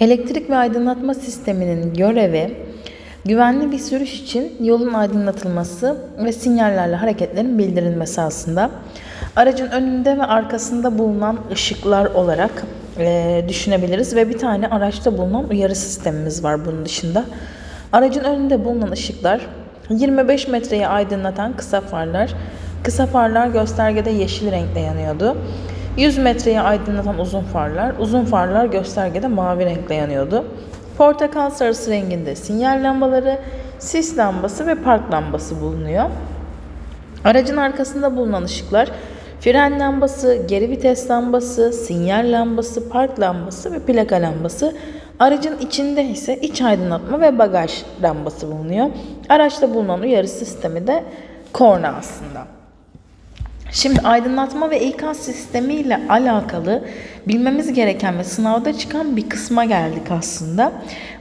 Elektrik ve aydınlatma sisteminin görevi güvenli bir sürüş için yolun aydınlatılması ve sinyallerle hareketlerin bildirilmesi aslında. Aracın önünde ve arkasında bulunan ışıklar olarak eee, düşünebiliriz ve bir tane araçta bulunan uyarı sistemimiz var bunun dışında. Aracın önünde bulunan ışıklar 25 metreyi aydınlatan kısa farlar. Kısa farlar göstergede yeşil renkte yanıyordu. 100 metreyi aydınlatan uzun farlar, uzun farlar göstergede mavi renkle yanıyordu. Portakal sarısı renginde sinyal lambaları, sis lambası ve park lambası bulunuyor. Aracın arkasında bulunan ışıklar fren lambası, geri vites lambası, sinyal lambası, park lambası ve plaka lambası. Aracın içinde ise iç aydınlatma ve bagaj lambası bulunuyor. Araçta bulunan uyarı sistemi de korna aslında. Şimdi aydınlatma ve ikaz sistemi ile alakalı bilmemiz gereken ve sınavda çıkan bir kısma geldik aslında.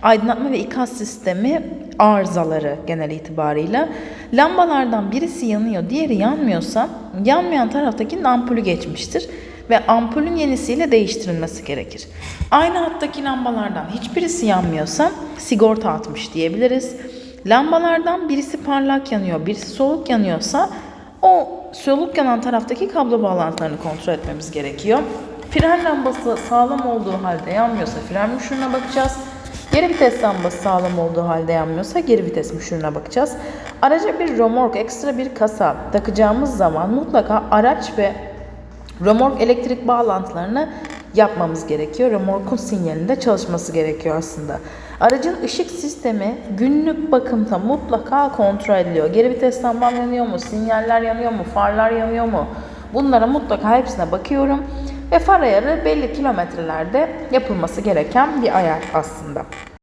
Aydınlatma ve ikaz sistemi arızaları genel itibarıyla. Lambalardan birisi yanıyor, diğeri yanmıyorsa yanmayan taraftaki ampulü geçmiştir ve ampulün yenisiyle değiştirilmesi gerekir. Aynı hattaki lambalardan hiçbirisi yanmıyorsa sigorta atmış diyebiliriz. Lambalardan birisi parlak yanıyor, birisi soluk yanıyorsa o soluk yanan taraftaki kablo bağlantılarını kontrol etmemiz gerekiyor. Fren lambası sağlam olduğu halde yanmıyorsa fren müşürüne bakacağız. Geri vites lambası sağlam olduğu halde yanmıyorsa geri vites müşürüne bakacağız. Araca bir romork, ekstra bir kasa takacağımız zaman mutlaka araç ve Römork elektrik bağlantılarını yapmamız gerekiyor. Römorkun sinyalinde çalışması gerekiyor aslında. Aracın ışık sistemi günlük bakımda mutlaka kontrol ediliyor. Geri vites lambam yanıyor mu? Sinyaller yanıyor mu? Farlar yanıyor mu? Bunlara mutlaka hepsine bakıyorum. Ve far ayarı belli kilometrelerde yapılması gereken bir ayar aslında.